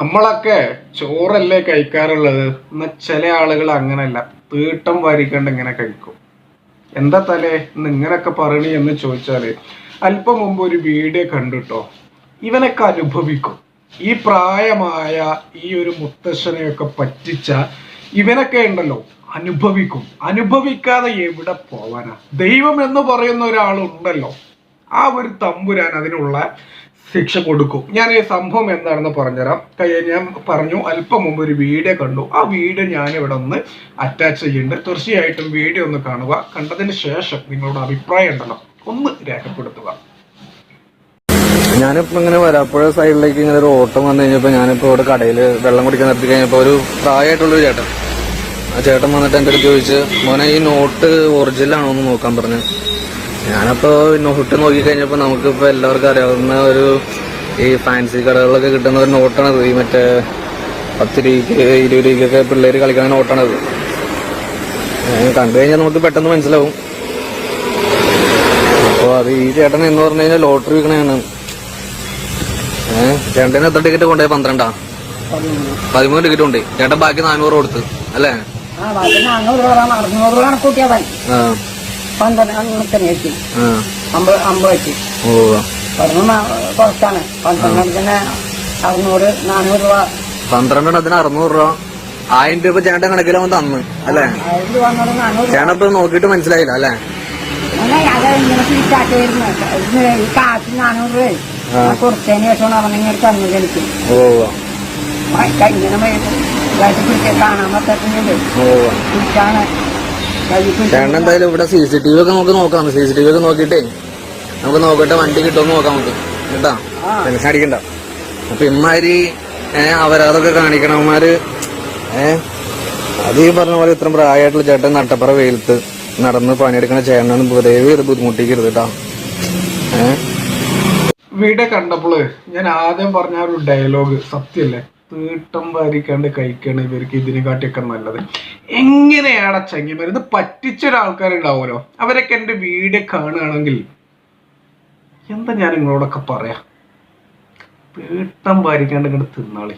നമ്മളൊക്കെ ചോറല്ലേ കഴിക്കാറുള്ളത്? എന്നാൽ ചില ആളുകൾ അങ്ങനെയല്ല തീട്ടം വാരിക്കണ്ട് ഇങ്ങനെ കഴിക്കും. എന്താ തലേ? ഇന്ന് ഇങ്ങനെയൊക്കെ പറയണി എന്ന് ചോദിച്ചാൽ അല്പം മുമ്പ് ഒരു വീഡിയോ കണ്ടുട്ടോ? ഇവനൊക്കെ അനുഭവിക്കും. ഈ പ്രായമായ ഈ ഒരു മുത്തശ്ശനെയൊക്കെ പറ്റിച്ച ഇവനൊക്കെ ഉണ്ടല്ലോ അനുഭവിക്കും. അനുഭവിക്കാതെ എവിടെ പോവാനാ? ദൈവം എന്ന് പറയുന്ന ഒരാളുണ്ടല്ലോ. ആ ഒരു തമ്പുരാൻ അതിനുള്ള ശിക്ഷ കൊടുക്കും. ഞാൻ ഈ സംഭവം എന്താണെന്ന് പറഞ്ഞുതരാം. ഞാൻ പറഞ്ഞു അല്പം മുമ്പ് ഒരു വീഡിയോ കണ്ടു. ആ വീഡിയോ ഞാൻ ഇവിടെ ഒന്ന് അറ്റാച്ച് ചെയ്യുന്നുണ്ട്. തീർച്ചയായിട്ടും വീഡിയോ ഒന്ന് കാണുക. കണ്ടതിന് ശേഷം നിങ്ങളുടെ അഭിപ്രായം ഉണ്ടല്ലോ ഒന്ന് രേഖപ്പെടുത്തുക. ഞാനിപ്പോ ഇങ്ങനെ വരാപ്പുഴ സൈഡിലേക്ക് ഇങ്ങനെ ഒരു ഓട്ടം വന്നു കഴിഞ്ഞപ്പോ ഞാനിപ്പോ ഇവിടെ കടയിൽ വെള്ളം കുടിക്കാൻ നിർത്തി കഴിഞ്ഞപ്പോ ഒരു പ്രായമായിട്ടുള്ളൊരു ചേട്ടൻ. ആ ചേട്ടൻ വന്നിട്ട് എന്റെ അടുത്ത് ചോദിച്ച് മോനെ ഈ നോട്ട് ഒറിജിനൽ ആണോ എന്ന് നോക്കാൻ പറഞ്ഞു. ഞാനപ്പോ നോട്ട് നോക്കി കഴിഞ്ഞപ്പോ നമുക്കിപ്പോ എല്ലാവർക്കും അറിയാവുന്ന ഒരു ഈ ഫാൻസി കടകളിലൊക്കെ കിട്ടുന്ന ഒരു നോട്ടാണത്. ഈ മറ്റേ പത്ത് രൂപയ്ക്ക് ഇരുപത് രൂപയ്ക്കൊക്കെ പിള്ളേര് കളിക്കുന്ന നോട്ടാണത്. കണ്ടു കഴിഞ്ഞാൽ നമുക്ക് പെട്ടെന്ന് മനസ്സിലാവും. അപ്പൊ അത് ഈ ചേട്ടൻ എന്ന് പറഞ്ഞു കഴിഞ്ഞാൽ ലോട്ടറി വിൽക്കണയാണ് ഏഹ് ചേട്ടന് എത്ര ടിക്കറ്റ് കൊണ്ടുപോയി? പന്ത്രണ്ടാ? പതിമൂന്ന് ടിക്കറ്റ് ഉണ്ട്. ചേട്ടൻ ബാക്കി നാനൂറ് കൊടുത്ത്. അല്ലേ? ആ. പന്ത്രണ്ട് ആ. അമ്പത് അമ്പത് ഓ. പറഞ്ഞ കുറച്ചാണ്. പന്ത്രണ്ടിന് അറുന്നൂറ് നാനൂറ് രൂപ. പന്ത്രണ്ടെണ്ണത്തിന് അറുന്നൂറ് രൂപ. ആയിരം രൂപ ചേട്ടൻ കണക്കിലോ തന്ന് അല്ലേ? ചേട്ടൻ ഇപ്പൊ നോക്കിയിട്ട് മനസ്സിലായില്ല അല്ലേ? കാശ് നാനൂറ് രൂപ ശേഷമാണ് അവനിങ്ങനെ തന്നത് എനിക്ക്. ഇങ്ങനെ കാണാൻ പറ്റുന്നുണ്ട് ചേട്ടൻ എന്തായാലും ഇവിടെ സി സി ടി വി ഒക്കെ നമുക്ക് നോക്കാം സി സി ടി വി ഒക്കെ നോക്കിയിട്ടേ നമുക്ക് നോക്കട്ടെ വണ്ടി കിട്ടുമെന്ന് നോക്കാം നമുക്ക്. കേട്ടാ. ടെൻഷൻ അടിക്കണ്ട. അപ്പൊ ഇമ്മാരി ഏഹ് അവരതൊക്കെ കാണിക്കണമാര് ഏഹ് അത് ഈ പറഞ്ഞ പോലെ ഇത്രയും പ്രായമായിട്ടുള്ള ചേട്ടൻ നട്ടപ്പുറ വെയിലത്ത് നടന്ന് പണിയെടുക്കണ ചേട്ടനാണ് ദയവ് ഇത് ബുദ്ധിമുട്ടിക്കരുത് കേട്ടാ. ഏഹ് വീടെ കണ്ടപ്പോൾ ഞാൻ ആദ്യം പറഞ്ഞ ഒരു ഡയലോഗ് സത്യല്ലേ? തീട്ടം വാരിക്കാണ്ട് കഴിക്കണ ഇവർക്ക് ഇതിനെക്കാട്ടിയൊക്കെ നല്ലത്. എങ്ങനെയാണ് ചങ്ങിമാർ ഇത് പറ്റിച്ച ഒരാൾക്കാരുണ്ടാവുമല്ലോ അവരൊക്കെ എന്റെ വീഡിയോ കാണുകയാണെങ്കിൽ എന്താ ഞാൻ നിങ്ങളോടൊക്കെ പറയാ? തീട്ടം വാരിക്കാണ്ട് ഇങ്ങോട്ട് തിന്നാളി.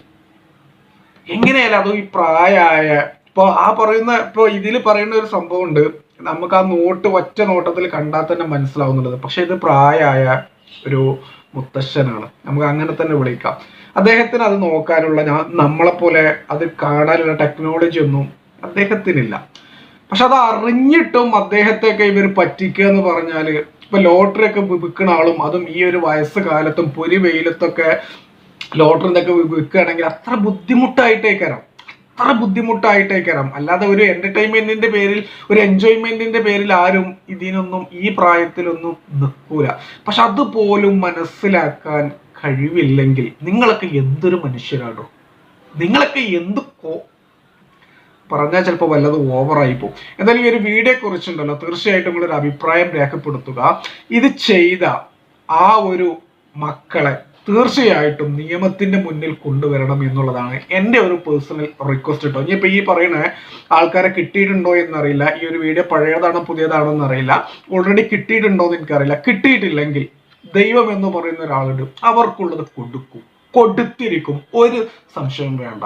എങ്ങനെയല്ല അതോ ഈ പ്രായമായ ഇപ്പൊ ആ പറയുന്ന ഇപ്പൊ ഇതിൽ പറയുന്ന ഒരു സംഭവം ഉണ്ട് നമുക്ക് ആ നോട്ട് ഒറ്റ നോട്ടത്തിൽ കണ്ടാൽ തന്നെ മനസ്സിലാവുന്നുള്ളത്. പക്ഷെ ഇത് പ്രായമായ ഒരു മുത്തശ്ശനാണ്. നമുക്ക് അങ്ങനെ തന്നെ വിളിക്കാം. അദ്ദേഹത്തിന് അത് നോക്കാനുള്ള ഞാൻ നമ്മളെ പോലെ അത് കാണാനുള്ള ടെക്നോളജി ഒന്നും അദ്ദേഹത്തിനില്ല. പക്ഷെ അത് അറിഞ്ഞിട്ടും അദ്ദേഹത്തെയൊക്കെ ഇവർ പറ്റിക്കുക എന്ന് പറഞ്ഞാൽ ഇപ്പൊ ലോട്ടറി ഒക്കെ വിൽക്കുന്ന ആളും അതും ഈ ഒരു വയസ്സ് കാലത്തും പൊരി വെയിലത്തൊക്കെ ലോട്ടറിന്റെ ഒക്കെ വിൽക്കുകയാണെങ്കിൽ അത്ര ബുദ്ധിമുട്ടായിട്ടേക്കരം. അത്ര ബുദ്ധിമുട്ടായിട്ടേക്കാം അല്ലാതെ ഒരു എന്റർടൈൻമെന്റിന്റെ പേരിൽ ഒരു എൻജോയ്മെന്റിന്റെ പേരിൽ ആരും ഇതിനൊന്നും ഈ പ്രായത്തിലൊന്നും നിൽക്കൂല. പക്ഷെ അതുപോലും മനസ്സിലാക്കാൻ കഴിവില്ലെങ്കിൽ നിങ്ങളൊക്കെ എന്തൊരു മനുഷ്യരാണോ നിങ്ങളൊക്കെ എന്ത് പറഞ്ഞാൽ ചിലപ്പോൾ വല്ലത് ഓവറായി പോകും എന്തായാലും ഈ ഒരു വീഡിയോ കുറിച്ചുണ്ടല്ലോ തീർച്ചയായിട്ടും നിങ്ങളൊരു അഭിപ്രായം രേഖപ്പെടുത്തുക. ഇത് ചെയ്ത ആ ഒരു മക്കളെ തീർച്ചയായിട്ടും നിയമത്തിന്റെ മുന്നിൽ കൊണ്ടുവരണം എന്നുള്ളതാണ് എന്റെ ഒരു പേഴ്സണൽ റിക്വസ്റ്റ് കേട്ടോ ഇനിയിപ്പോൾ ഈ പറയുന്ന ആൾക്കാരെ കിട്ടിയിട്ടുണ്ടോ എന്നറിയില്ല. ഈ ഒരു വീഡിയോ പഴയതാണോ പുതിയതാണോ എന്നറിയില്ല. ഓൾറെഡി കിട്ടിയിട്ടുണ്ടോ എന്ന് എനിക്കറിയില്ല. കിട്ടിയിട്ടില്ലെങ്കിൽ ദൈവം എന്ന് പറയുന്ന ഒരാളുണ്ട്. അവർക്കുള്ളത് കൊടുക്കും. കൊടുത്തിരിക്കും. ഒരു സംശയം വേണ്ട.